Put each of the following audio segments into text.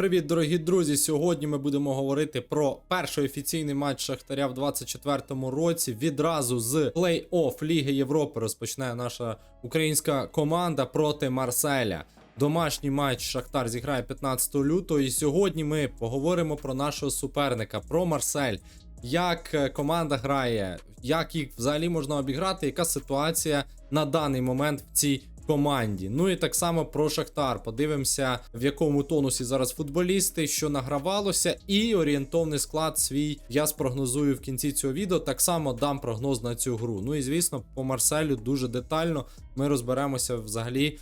привіт, дорогі друзі! Сьогодні ми будемо говорити про перший офіційний матч Шахтаря в 24-му році. Відразу з плей-офф Ліги Європи розпочне наша українська команда проти Марселя. Домашній матч Шахтар зіграє 15 лютого. І сьогодні ми поговоримо про нашого суперника, про Марсель. Як е, команда грає, як їх взагалі можна обіграти, яка ситуація на даний момент в цій команді. Ну і так само про Шахтар. Подивимося, в якому тонусі зараз футболісти, що награвалося, і орієнтовний склад свій я спрогнозую в кінці цього відео. Так само дам прогноз на цю гру. Ну і звісно, по Марселю дуже детально ми розберемося взагалі.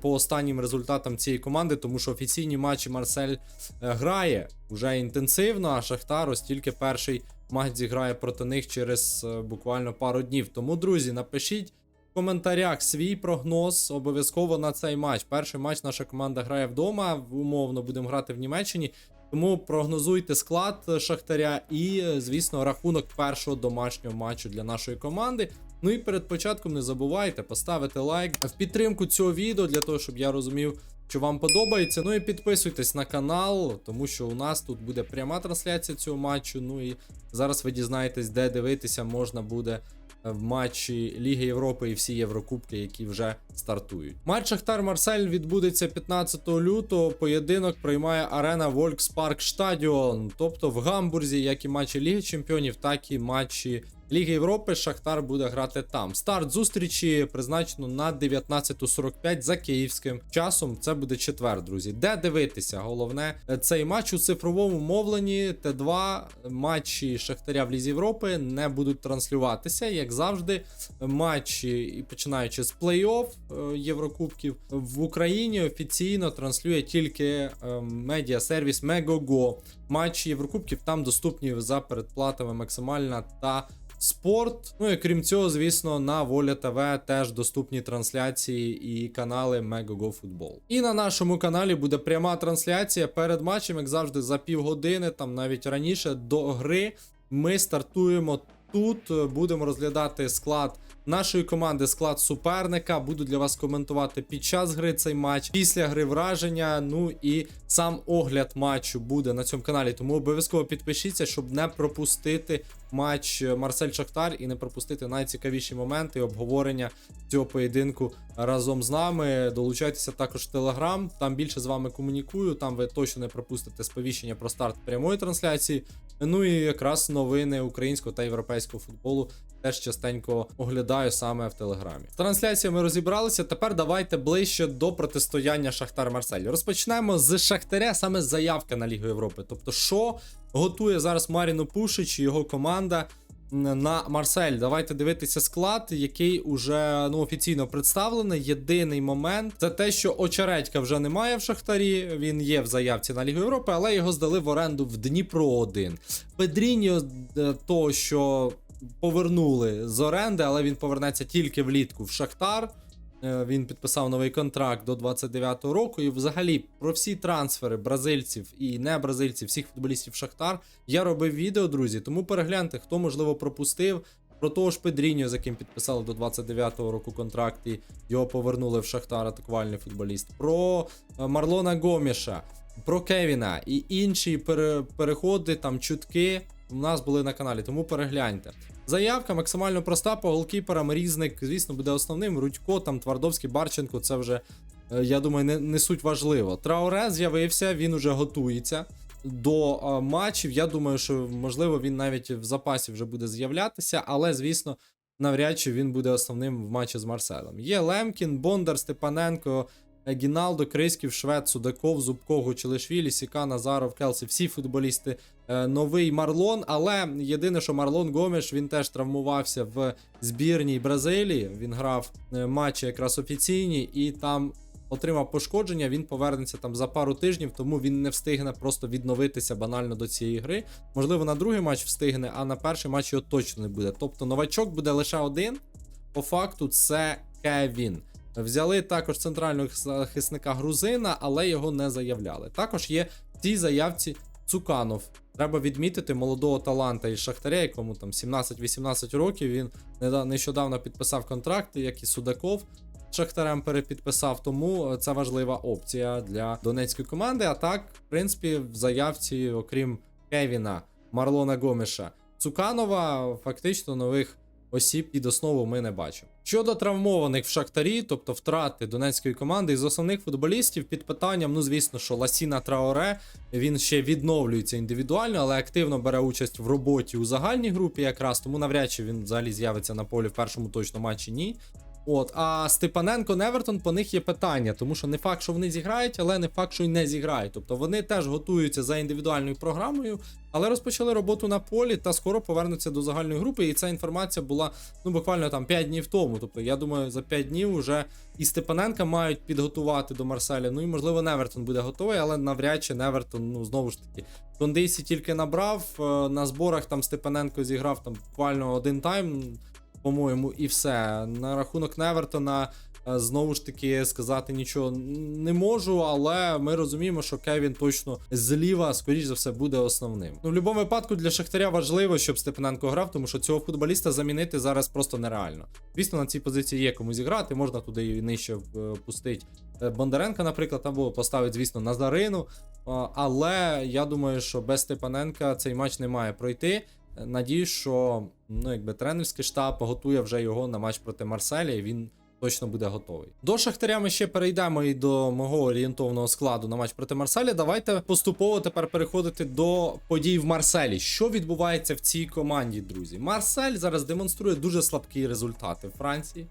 По останнім результатам цієї команди, тому що офіційні матчі Марсель е, грає вже інтенсивно, а Шахтар ось тільки перший матч зіграє проти них через е, буквально пару днів. Тому, друзі, напишіть в коментарях свій прогноз обов'язково на цей матч. Перший матч наша команда грає вдома. Умовно будемо грати в Німеччині. Тому прогнозуйте склад Шахтаря і, звісно, рахунок першого домашнього матчу для нашої команди. Ну і перед початком не забувайте поставити лайк в підтримку цього відео для того, щоб я розумів, що вам подобається. Ну і підписуйтесь на канал, тому що у нас тут буде пряма трансляція цього матчу. Ну і зараз ви дізнаєтесь, де дивитися можна буде в матчі Ліги Європи і всі Єврокубки, які вже стартують. Матч Шахтар Марсель відбудеться 15 лютого. Поєдинок приймає арена Volkspark Stadion, тобто в Гамбурзі, як і матчі Ліги Чемпіонів, так і матчі. Ліги Європи Шахтар буде грати там. Старт зустрічі призначено на 19.45 за київським часом. Це буде четвер, друзі. Де дивитися? Головне, цей матч у цифровому мовленні. Т2 матчі Шахтаря в Лізі Європи не будуть транслюватися, як завжди. Матчі, починаючи з плей-офф е, Єврокубків в Україні офіційно транслює тільки е, медіасервіс Megogo. Матчі Єврокубків там доступні за передплатами максимальна та спорт. Ну і крім цього, звісно, на Воля ТВ теж доступні трансляції і канали Megogo Football. І на нашому каналі буде пряма трансляція перед матчем, як завжди, за півгодини, там навіть раніше до гри. Ми стартуємо тут. Будемо розглядати склад нашої команди, склад суперника. Буду для вас коментувати під час гри цей матч, після гри враження. Ну і сам огляд матчу буде на цьому каналі. Тому обов'язково підпишіться, щоб не пропустити матч Марсель Шахтар і не пропустити найцікавіші моменти обговорення цього поєдинку разом з нами. Долучайтеся також в Телеграм. Там більше з вами комунікую. Там ви точно не пропустите сповіщення про старт прямої трансляції. Ну і якраз новини українського та європейського футболу теж частенько оглядаю саме в Телеграмі. З трансляціями розібралися. Тепер давайте ближче до протистояння Шахтар Марсель. Розпочнемо з Шахтаря, саме з заявки на Лігу Європи. Тобто, що готує зараз Маріно Пушич і його команда. На Марсель, давайте дивитися склад, який уже ну офіційно представлений. Єдиний момент це те, що Очередька вже немає в Шахтарі. Він є в заявці на Лігу Європи, але його здали в оренду в Дніпро 1 Педріньо, е, то що повернули з оренди, але він повернеться тільки влітку в Шахтар. Е, Він підписав новий контракт до 29-го року. І взагалі про всі трансфери бразильців і не бразильців, всіх футболістів Шахтар я робив відео, друзі. Тому перегляньте, хто можливо пропустив. Про того ж Педріньо, з яким підписали до 29-го року контракт, і його повернули в Шахтар атакувальний футболіст. Про е, Марлона Гоміша, про Кевіна і інші пере переходи, там чутки у нас були на каналі, тому перегляньте. Заявка максимально проста по голкіперам. Різник, звісно, буде основним. Рудько, там Твардовський, Барченко, це вже, е, я думаю, не, не суть важливо. Трауре з'явився, він уже готується до а, матчів. Я думаю, що можливо він навіть в запасі вже буде з'являтися, але, звісно, навряд чи він буде основним в матчі з Марселем. Є Лемкін, Бондар, Степаненко. Гіналдо, Криськів, Швед, Судаков, Зубко, Гучелишвілі, Сіка, Назаров, Келсі, всі футболісти. Е, новий Марлон. Але єдине, що Марлон Гомеш він теж травмувався в збірній Бразилії. Він грав е, матчі якраз офіційні і там. Отримав пошкодження, він повернеться там за пару тижнів, тому він не встигне просто відновитися банально до цієї гри. Можливо, на другий матч встигне, а на перший матч його точно не буде. Тобто новачок буде лише один. По факту, це Кевін. Взяли також центрального захисника грузина, але його не заявляли. Також є в цій заявці Цуканов. Треба відмітити молодого таланта із Шахтаря, якому там 17-18 років. Він нещодавно підписав контракти, як і Судаков. Шахтарем перепідписав, тому це важлива опція для донецької команди. А так, в принципі, в заявці, окрім Кевіна, Марлона Гомеша, Цуканова, фактично нових осіб під основу ми не бачимо. Щодо травмованих в Шахтарі, тобто втрати донецької команди із основних футболістів під питанням, ну звісно, що Ласіна Траоре він ще відновлюється індивідуально, але активно бере участь в роботі у загальній групі, якраз тому навряд чи він взагалі з'явиться на полі в першому точно матчі. Ні. От, а Степаненко Невертон по них є питання, тому що не факт, що вони зіграють, але не факт, що й не зіграють. Тобто вони теж готуються за індивідуальною програмою, але розпочали роботу на полі та скоро повернуться до загальної групи. І ця інформація була ну буквально там 5 днів тому. Тобто, я думаю, за 5 днів вже і Степаненка мають підготувати до Марселя. Ну і можливо Невертон буде готовий, але навряд чи Невертон, ну знову ж таки, Кондисі тільки набрав. е, На зборах там Степаненко зіграв там буквально один тайм по-моєму, і все. На рахунок Невертона е, знову ж таки сказати нічого не можу, але ми розуміємо, що Кевін точно зліва, скоріш за все, буде основним. Ну, в будь-якому випадку для Шахтаря важливо, щоб Степаненко грав, тому що цього футболіста замінити зараз просто нереально. Звісно, на цій позиції є кому зіграти, можна туди і нижче е, пустити е, Бондаренка, наприклад, або поставити, звісно, Назарину. Але я думаю, що без Степаненка цей матч не має пройти. Надіюсь, що ну, якби тренерський штаб готує вже його на матч проти Марселя, і він точно буде готовий. До Шахтаря ми ще перейдемо і до мого орієнтовного складу на матч проти Марселя. Давайте поступово тепер переходити до подій в Марселі. Що відбувається в цій команді, друзі? Марсель зараз демонструє дуже слабкі результати в Франції.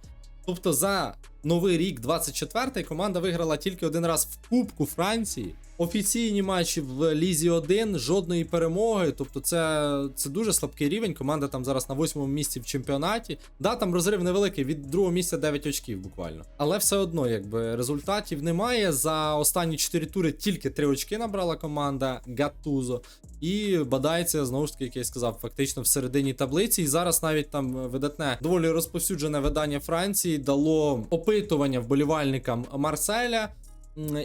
Тобто за новий рік, 24-й, команда виграла тільки один раз в Кубку Франції. Офіційні матчі в Лізі 1, жодної перемоги. Тобто, це, це дуже слабкий рівень. Команда там зараз на восьмому місці в чемпіонаті. Да, там розрив невеликий, від другого місця 9 очків буквально. Але все одно, якби результатів немає. За останні 4 тури тільки 3 очки набрала команда Гатузо. І бадається, знову ж таки, як я сказав, фактично в середині таблиці. І зараз навіть там видатне доволі розповсюджене видання Франції дало опитування вболівальникам Марселя.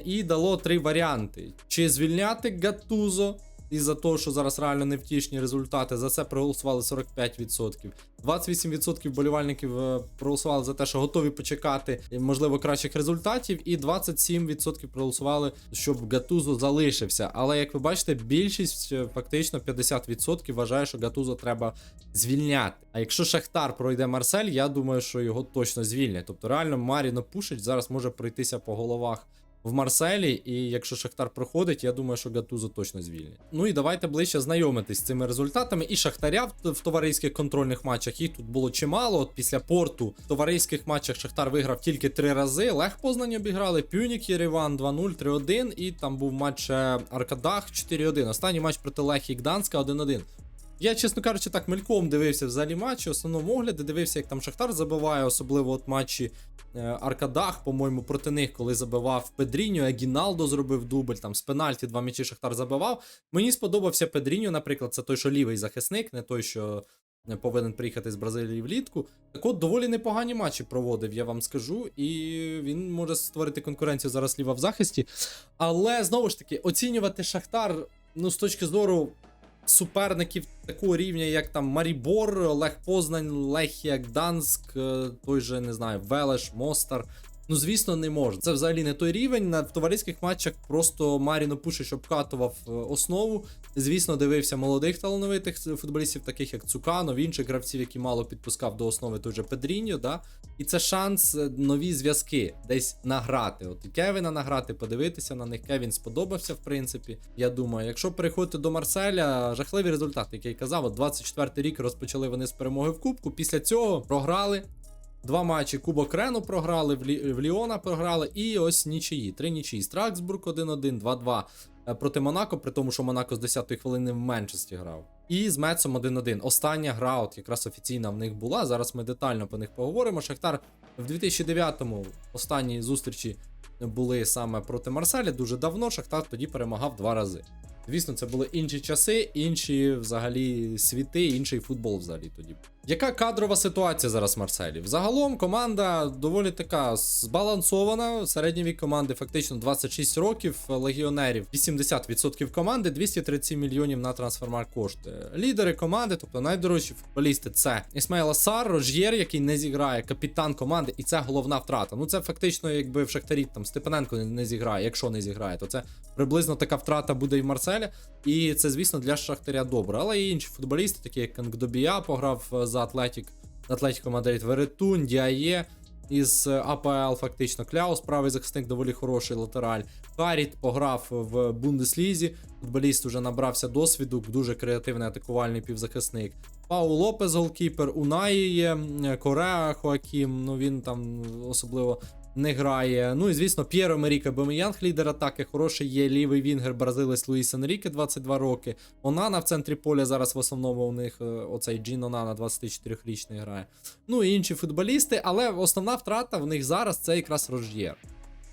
І дало три варіанти: чи звільняти Гатузо із-за того, що зараз реально невтішні результати. За це проголосували 45%. 28% болівальників е, проголосували за те, що готові почекати, е, можливо, кращих результатів, і 27% проголосували, щоб Гатузо залишився. Але як ви бачите, більшість е, фактично 50% вважає, що Гатузо треба звільняти. А якщо Шахтар пройде Марсель, я думаю, що його точно звільнять. Тобто, реально Маріно Пушич зараз може пройтися по головах в Марселі, і якщо Шахтар проходить, я думаю, що Гатузо точно звільнять. Ну і давайте ближче знайомитись з цими результатами. І Шахтаря в, в товариських контрольних матчах їх тут було чимало. От після порту в товариських матчах Шахтар виграв тільки три рази. Лех Познань обіграли, Пюнік Єреван 2-0, 3-1. І там був матч е, Аркадах 4-1. Останній матч проти Лехі Гданська 1-1. Я, чесно кажучи, так мельком дивився взагалі матчі, основному огляди, дивився, як там Шахтар забиває, особливо от матчі е, Аркадах, по-моєму, проти них, коли забивав Педріньо, Агіналдо зробив дубль, там з пенальті два м'ячі Шахтар забивав. Мені сподобався Педріньо, наприклад, це той, що лівий захисник, не той, що повинен приїхати з Бразилії влітку. Так от доволі непогані матчі проводив, я вам скажу, і він може створити конкуренцію зараз ліва в захисті. Але знову ж таки, оцінювати Шахтар, ну, з точки зору суперників такого рівня, як там Марібор, Лех Познань, Лехія Гданськ, е, той же, не знаю, Велеш, Мостар. Ну, звісно, не можна. Це взагалі не той рівень. На в товариських матчах просто Маріно Пушич обкатував е, основу. Звісно, дивився молодих талановитих футболістів, таких як Цуканов, інших гравців, які мало підпускав до основи той же Педріньо. Да? І це шанс е, нові зв'язки десь награти. От Кевіна награти, подивитися на них. Кевін сподобався, в принципі. Я думаю, якщо переходити до Марселя, жахливий результат, який казав, от 24-й рік розпочали вони з перемоги в Кубку. Після цього програли. Два матчі Кубок Рену програли, в, Лі... в Ліона програли, і ось нічиї. Три нічиї. Страксбург 1-1, 2-2 е, проти Монако, при тому, що Монако з 10-ї хвилини в Менчесті грав. І з Мецом 1-1. Остання гра, от якраз офіційна в них була. Зараз ми детально по них поговоримо. Шахтар в 2009-му останній зустрічі були саме проти Марселя дуже давно. Шахтар тоді перемагав два рази. Звісно, це були інші часи, інші взагалі світи, інший футбол взагалі тоді. Яка кадрова ситуація зараз в Марселі? Взагалом команда доволі така збалансована. Середній команди фактично 26 років, легіонерів 80% команди, 237 мільйонів на трансфермар кошти. Лідери команди, тобто найдорожчі футболісти, це Ісмаїл Асар, Рож'єр, який не зіграє, капітан команди, і це головна втрата. Ну це фактично, якби в Шахтарі там Степаненко не- не зіграє. Якщо не зіграє, то це приблизно така втрата буде і в Марселі. І це, звісно, для Шахтаря добре. Але і інші футболісти, такі як Кангдобія, пограв за Атлетік, Атлетіко Мадрид, Веретун, Діає. Із АПЛ фактично Кляус, правий захисник доволі хороший латераль. Харіт пограв в Бундеслізі. Футболіст уже набрався досвіду, дуже креативний атакувальний півзахисник. Пау Лопес, голкіпер, Унаї є, Кореа Хоакім, ну він там особливо не грає. Ну і звісно, П'єро Меріка Бемеянг, лідер атаки, хороший є лівий вінгер бразилець Луїс Енріке, 22 роки. Онана в центрі поля зараз в основному у них е, оцей Джін Онана 24-річний грає. Ну і інші футболісти, але основна втрата в них зараз це якраз Рож'єр.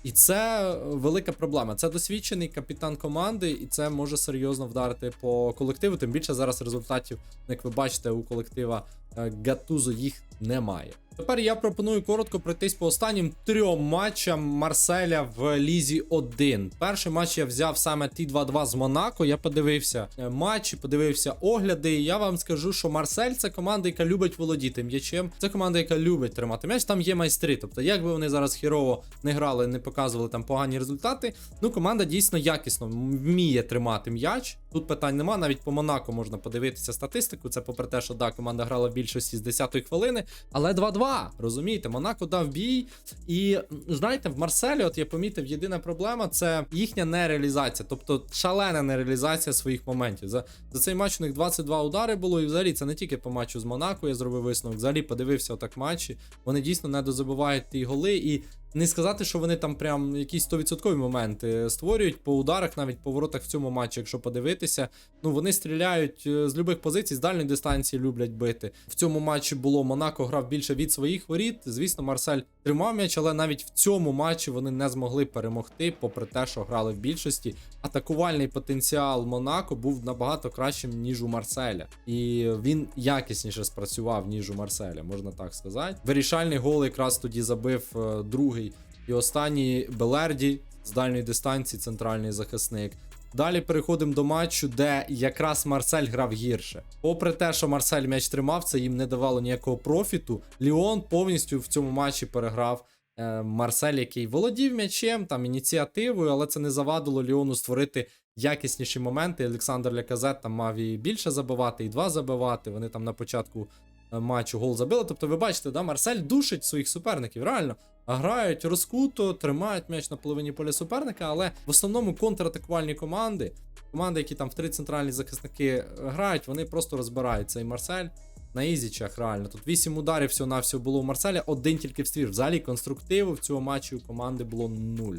І це велика проблема. Це досвідчений капітан команди, і це може серйозно вдарити по колективу. Тим більше зараз результатів, як ви бачите, у колектива е, Гатузо їх немає. Тепер я пропоную коротко пройтись по останнім трьом матчам Марселя в Лізі 1. Перший матч я взяв саме Т2-2 з Монако. Я подивився е, матчі, подивився огляди. І я вам скажу, що Марсель це команда, яка любить володіти м'ячем. Це команда, яка любить тримати м'яч. Там є майстри. Тобто, як би вони зараз хірово не грали, не показували там погані результати. Ну, команда дійсно якісно вміє тримати м'яч. Тут питань нема. Навіть по Монако можна подивитися статистику. Це попри те, що да, команда грала в більшості з 10-ї хвилини, але 2-2. Розумієте, Монако дав бій. І знаєте, в Марселі, от я помітив, єдина проблема це їхня нереалізація, тобто шалена нереалізація своїх моментів. За, за цей матч у них 22 удари було, і взагалі це не тільки по матчу з Монако, я зробив висновок. Взагалі подивився отак матчі. Вони дійсно не дозабувають ті голи. І не сказати, що вони там прям якісь 100% моменти створюють по ударах, навіть по воротах в цьому матчі, якщо подивитися. Ну вони стріляють е, з любих позицій, з дальньої дистанції люблять бити. В цьому матчі було Монако грав більше від своїх воріт. Звісно, Марсель тримав м'яч, але навіть в цьому матчі вони не змогли перемогти, попри те, що грали в більшості. Атакувальний потенціал Монако був набагато кращим, ніж у Марселя. І він якісніше спрацював, ніж у Марселя, можна так сказати. Вирішальний гол якраз тоді забив е, другий і останній Белерді з дальньої дистанції, центральний захисник. Далі переходимо до матчу, де якраз Марсель грав гірше. Попри те, що Марсель м'яч тримав, це їм не давало ніякого профіту. Ліон повністю в цьому матчі переграв е, Марсель, який володів м'ячем, там ініціативою, але це не завадило Ліону створити якісніші моменти. Олександр Ляказет там мав і більше забивати, і два забивати. Вони там на початку е, матчу гол забили. Тобто, ви бачите, да, Марсель душить своїх суперників, реально. Грають розкуто, тримають м'яч на половині поля суперника, але в основному контратакувальні команди, команди, які там в три центральні захисники грають, вони просто розбирають цей Марсель на ізічах. Реально. Тут 8 ударів всього на всього було у Марселя, один тільки в ствір. Взагалі конструктиву в цьому матчі у команди було нуль.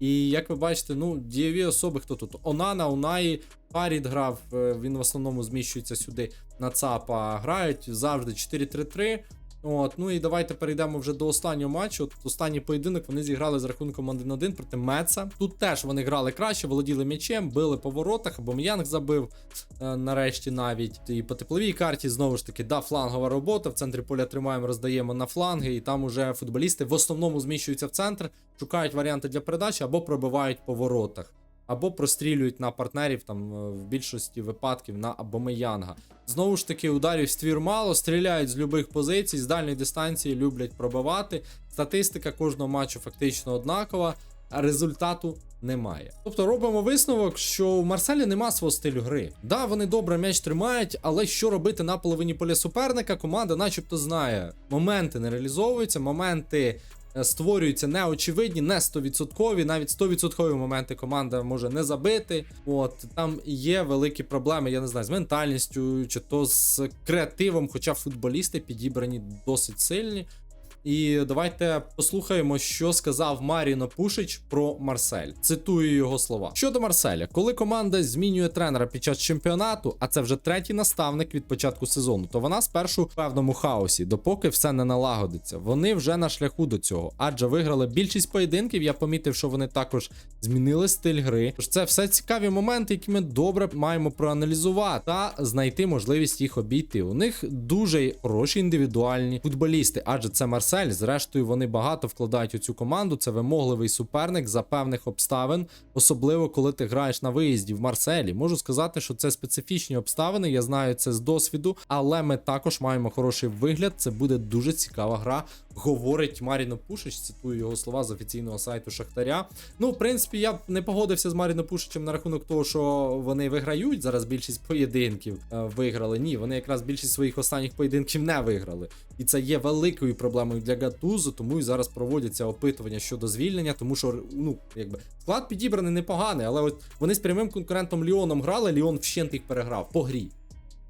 І як ви бачите, ну, дієві особи, хто тут? Онана, Унаї, Фарід грав, е, він в основному зміщується сюди на ЦАПа. Грають завжди 4-3-3. От, ну і давайте перейдемо вже до останнього матчу. От останній поєдинок вони зіграли з рахунком 1-1 проти Меца. Тут теж вони грали краще, володіли м'ячем, били по воротах, або М'янг забив е, нарешті навіть. І по тепловій карті знову ж таки, да, флангова робота. В центрі поля тримаємо, роздаємо на фланги, і там уже футболісти в основному зміщуються в центр, шукають варіанти для передачі або пробивають по воротах. Або прострілюють на партнерів там е, в більшості випадків на Абомеянга. Знову ж таки, ударів ствір мало, стріляють з любих позицій, з дальньої дистанції люблять пробивати. Статистика кожного матчу фактично однакова, а результату немає. Тобто робимо висновок, що в Марселі нема свого стилю гри. Да, вони добре м'яч тримають, але що робити на половині поля суперника, команда, начебто, знає. Моменти не реалізовуються, моменти. Е, Створюються неочевидні, не 100%, навіть 100% моменти команда може не забити. От там є великі проблеми, я не знаю, з ментальністю чи то з креативом, хоча футболісти підібрані досить сильні. І давайте послухаємо, що сказав Маріно Пушич про Марсель. Цитую його слова. Щодо Марселя, коли команда змінює тренера під час чемпіонату, а це вже третій наставник від початку сезону, то вона спершу в певному хаосі, допоки все не налагодиться. Вони вже на шляху до цього, адже виграли більшість поєдинків. Я помітив, що вони також змінили стиль гри. Тож це все цікаві моменти, які ми добре маємо проаналізувати та знайти можливість їх обійти. У них дуже хороші індивідуальні футболісти, адже це Марсель. Зрештою, вони багато вкладають у цю команду. Це вимогливий суперник за певних обставин, особливо коли ти граєш на виїзді в Марселі. Можу сказати, що це специфічні обставини. Я знаю це з досвіду, але ми також маємо хороший вигляд. Це буде дуже цікава гра. Говорить Маріно Пушич, цитую його слова з офіційного сайту Шахтаря. Ну, в принципі, я не погодився з Маріно Пушичем на рахунок того, що вони виграють зараз більшість поєдинків е, виграли. Ні, вони якраз більшість своїх останніх поєдинків не виграли. І це є великою проблемою для Гатузу, тому і зараз проводяться опитування щодо звільнення, тому що ну якби склад підібраний непоганий, але от вони з прямим конкурентом Ліоном грали. Ліон вщент їх переграв по грі.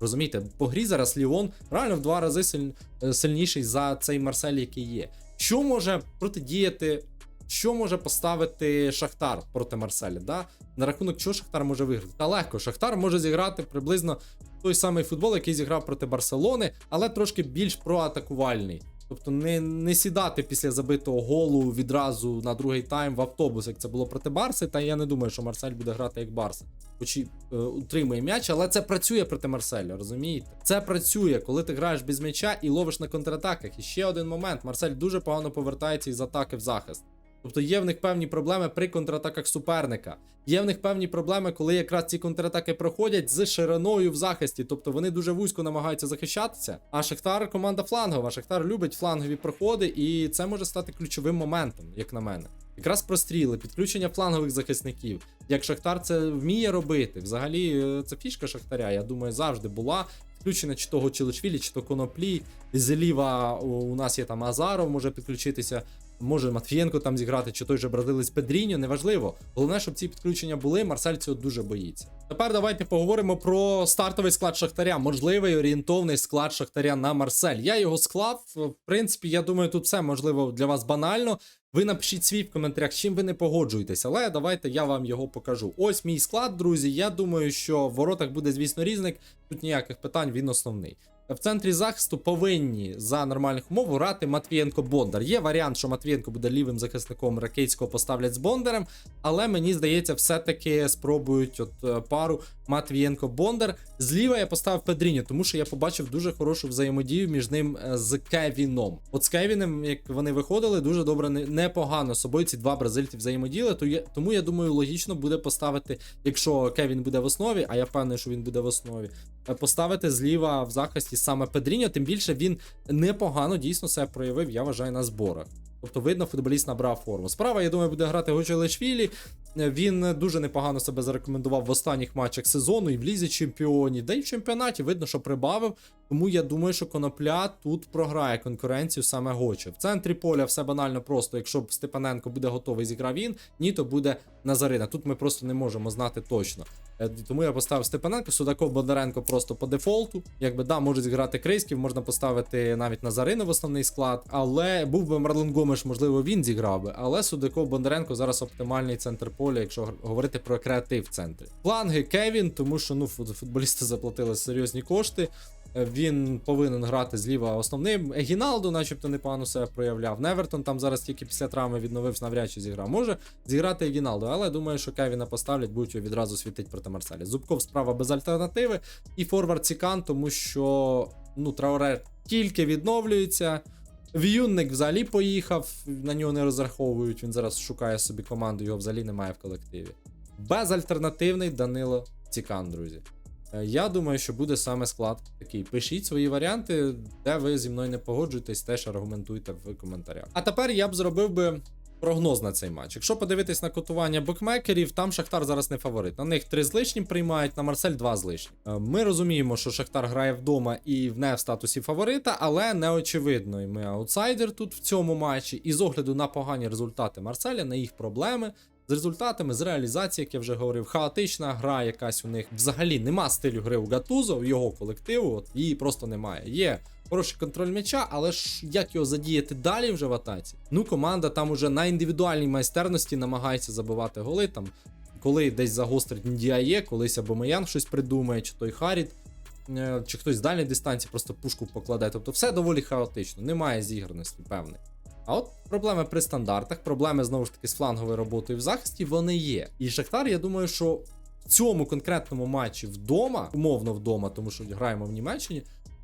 Розумієте, по грі зараз Ліон реально в два рази силь... е, сильніший за цей Марсель, який є. Що може протидіяти, що може поставити Шахтар проти Марселя? Да? На рахунок чого Шахтар може виграти? Та легко, Шахтар може зіграти приблизно той самий футбол, який зіграв проти Барселони, але трошки більш проатакувальний. Тобто не, не сідати після забитого голу відразу на другий тайм в автобус, як це було проти Барси. Та я не думаю, що Марсель буде грати як Барса. Хоч і е, утримує м'яч, але це працює проти Марселя, розумієте? Це працює, коли ти граєш без м'яча і ловиш на контратаках. І ще один момент: Марсель дуже погано повертається із атаки в захист. Тобто є в них певні проблеми при контратаках суперника. Є в них певні проблеми, коли якраз ці контратаки проходять з шириною в захисті. Тобто вони дуже вузько намагаються захищатися. А Шахтар команда флангова. Шахтар любить флангові проходи, і це може стати ключовим моментом, як на мене. Якраз простріли, підключення флангових захисників. Як Шахтар це вміє робити. Взагалі, е, це фішка Шахтаря, я думаю, завжди була. Підключення чи того Челишвілі, чи то Коноплі. Зліва у нас є там Азаров, може підключитися. Може Матвієнко там зіграти, чи той же бразилець Педріньо, неважливо. Головне, щоб ці підключення були. Марсель цього дуже боїться. Тепер давайте поговоримо про стартовий склад Шахтаря. Можливий орієнтовний склад Шахтаря на Марсель. Я його склав. В принципі, я думаю, тут все можливо для вас банально. Ви напишіть свій в коментарях, чим ви не погоджуєтесь, але давайте я вам його покажу. Ось мій склад, друзі. Я думаю, що в воротах буде, звісно, різник. Тут ніяких питань, він основний. В центрі захисту повинні за нормальних умов грати Матвієнко Бондар. Є варіант, що Матвієнко буде лівим захисником Ракейського поставлять з Бондарем, але мені здається, все-таки спробують от е, пару Матвієнко Бондар. Зліва я поставив Педріньо, тому що я побачив дуже хорошу взаємодію між ним е, з Кевіном. От з Кевінем, як вони виходили, дуже добре, непогано з собою ці два бразильці взаємодіяли. То я, тому я думаю, логічно буде поставити, якщо Кевін буде в основі, а я впевнений, що він буде в основі. Е, Поставити зліва в захисті саме Педріньо, тим більше він непогано дійсно себе проявив, я вважаю, на зборах. Тобто, видно, футболіст набрав форму. Справа, я думаю, буде грати Гочелешвілі. Він дуже непогано себе зарекомендував в останніх матчах сезону і в лізі чемпіонів, да й в чемпіонаті видно, що прибавив. Тому я думаю, що Конопля тут програє конкуренцію саме Гоче. В центрі поля все банально просто. Якщо Степаненко буде готовий, зіграв він, ні, то буде Назарина. Тут ми просто не можемо знати точно. Е, Тому я поставив Степаненко, Судаков Бондаренко просто по дефолту. Якби да, може зіграти Крейськів, можна поставити навіть Назарина в основний склад. Але був би Марлен Гомеш, можливо, він зіграв би. Але Судаков Бондаренко зараз оптимальний центр поля, якщо говорити про креатив в центрі. Фланги Кевін, тому що ну фут- футболісти заплатили серйозні кошти. Е, Він повинен грати зліва основним. Егіналду, начебто, непогано себе проявляв. Невертон там зараз тільки після травми відновився, навряд чи зіграв. Може зіграти Егіналду, але думаю, що Кевіна поставлять, будуть його відразу світить проти Марселя. Зубков справа без альтернативи. І форвард Цікан, тому що ну, Трауре тільки відновлюється. В'юнник взагалі поїхав, на нього не розраховують. Він зараз шукає собі команду, його взагалі немає в колективі. Безальтернативний Данило Цікан, друзі. Е, Я думаю, що буде саме склад такий. Пишіть свої варіанти, де ви зі мною не погоджуєтесь, теж аргументуйте в коментарях. А тепер я б зробив би прогноз на цей матч. Якщо подивитись на котування букмекерів, там Шахтар зараз не фаворит. На них три з лишнім приймають, на Марсель два з лишнім. Е, Ми розуміємо, що Шахтар грає вдома і не в статусі фаворита, але не очевидно. І ми аутсайдер тут в цьому матчі. І з огляду на погані результати Марселя, на їх проблеми. З результатами, з реалізації, як я вже говорив, хаотична гра якась у них взагалі нема стилю гри у Гатузо, в його колективу, от її просто немає. Є хороший контроль м'яча, але ж як його задіяти далі вже в атаці? Ну, команда там уже на індивідуальній майстерності намагається забивати голи. Там, коли десь загострить Ndіає, колись або Маян щось придумає, чи той Харід, е, чи хтось з дальньої дистанції просто пушку покладе. Тобто все доволі хаотично, немає зіграності, певної. А от проблеми при стандартах, проблеми знову ж таки з фланговою роботою в захисті, вони є. І Шахтар, я думаю, що в цьому конкретному матчі вдома, умовно вдома, тому що граємо в Німеччині,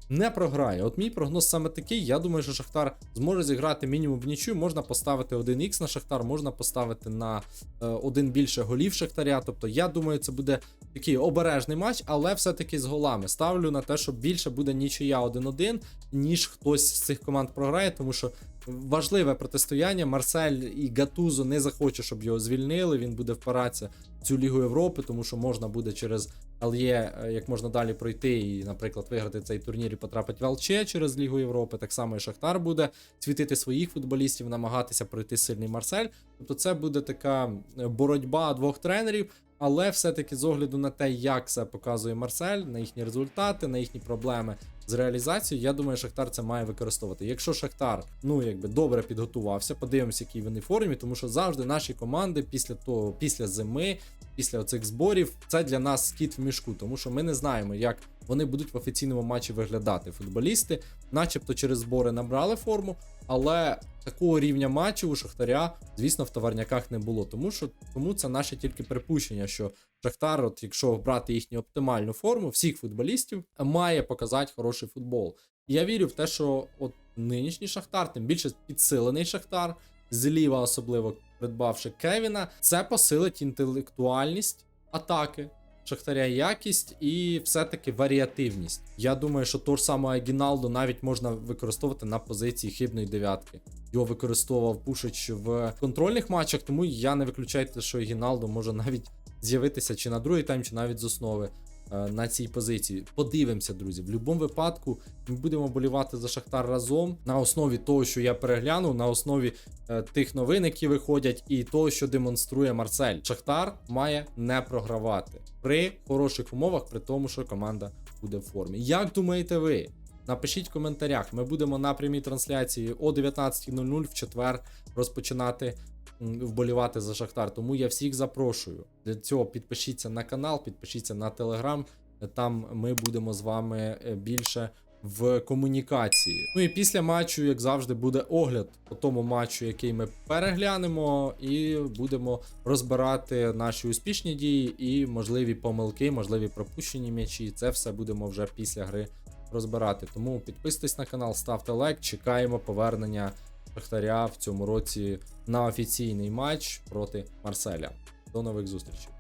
не програє. От мій прогноз саме такий. Я думаю, що Шахтар зможе зіграти мінімум в нічю. Можна поставити 1х на Шахтар, можна поставити на е, один більше голів Шахтаря. Тобто, я думаю, це буде такий обережний матч, але все-таки з голами. Ставлю на те, що більше буде нічия 1-1, ніж хтось з цих команд програє, тому що. Важливе протистояння. Марсель і Гатузо не захоче, щоб його звільнили. Він буде впиратися в цю Лігу Європи, тому що можна буде через ЛЄ е, як можна далі пройти і, наприклад, виграти цей турнір і потрапити в ЛЧ через Лігу Європи. Так само і Шахтар буде світити своїх футболістів, намагатися пройти сильний Марсель. Тобто, це буде така е, боротьба двох тренерів. Але все-таки з огляду на те, як це показує Марсель, на їхні результати, на їхні проблеми з реалізацією, я думаю, Шахтар це має використовувати. Якщо Шахтар ну якби добре підготувався, подивимося, який вони формі, тому що завжди наші команди після того, після зими, після оцих зборів, це для нас скіт в мішку, тому що ми не знаємо, як вони будуть в офіційному матчі виглядати. Футболісти, начебто, через збори набрали форму, але такого рівня матчів у Шахтаря, звісно, в товарняках не було. Тому що тому це наше тільки припущення, що Шахтар, от якщо брати їхню оптимальну форму, всіх футболістів має показати хороший футбол. Я вірю в те, що от нинішній Шахтар, тим більше підсилений Шахтар, зліва особливо придбавши Кевіна, це посилить інтелектуальність атаки. Шахтаря якість і все-таки варіативність. Я думаю, що того ж самого Агіналду навіть можна використовувати на позиції хибної дев'ятки. Його використовував Пушич в контрольних матчах, тому я не виключаю, те, що Гіналдо може навіть з'явитися чи на другий тайм, чи навіть з основи на цій позиції. Подивимося, друзі. В будь-якому випадку ми будемо болівати за Шахтар разом на основі того, що я переглянув, на основі е, тих новин, які виходять, і того, що демонструє Марсель. Шахтар має не програвати при хороших умовах, при тому, що команда буде в формі. Як думаєте ви? Напишіть в коментарях. Ми будемо на прямій трансляції о 19.00 в четвер розпочинати вболівати за Шахтар. Тому я всіх запрошую. Для цього підпишіться на канал, підпишіться на телеграм. Там ми будемо з вами е, більше в комунікації. Ну і після матчу, як завжди, буде огляд по тому матчу, який ми переглянемо, і будемо розбирати наші успішні дії і можливі помилки, можливі пропущені м'ячі. Це все будемо вже після гри розбирати. Тому підписуйтесь на канал, ставте лайк. Чекаємо повернення Шахтаря в цьому році на офіційний матч проти Марселя. До нових зустрічей.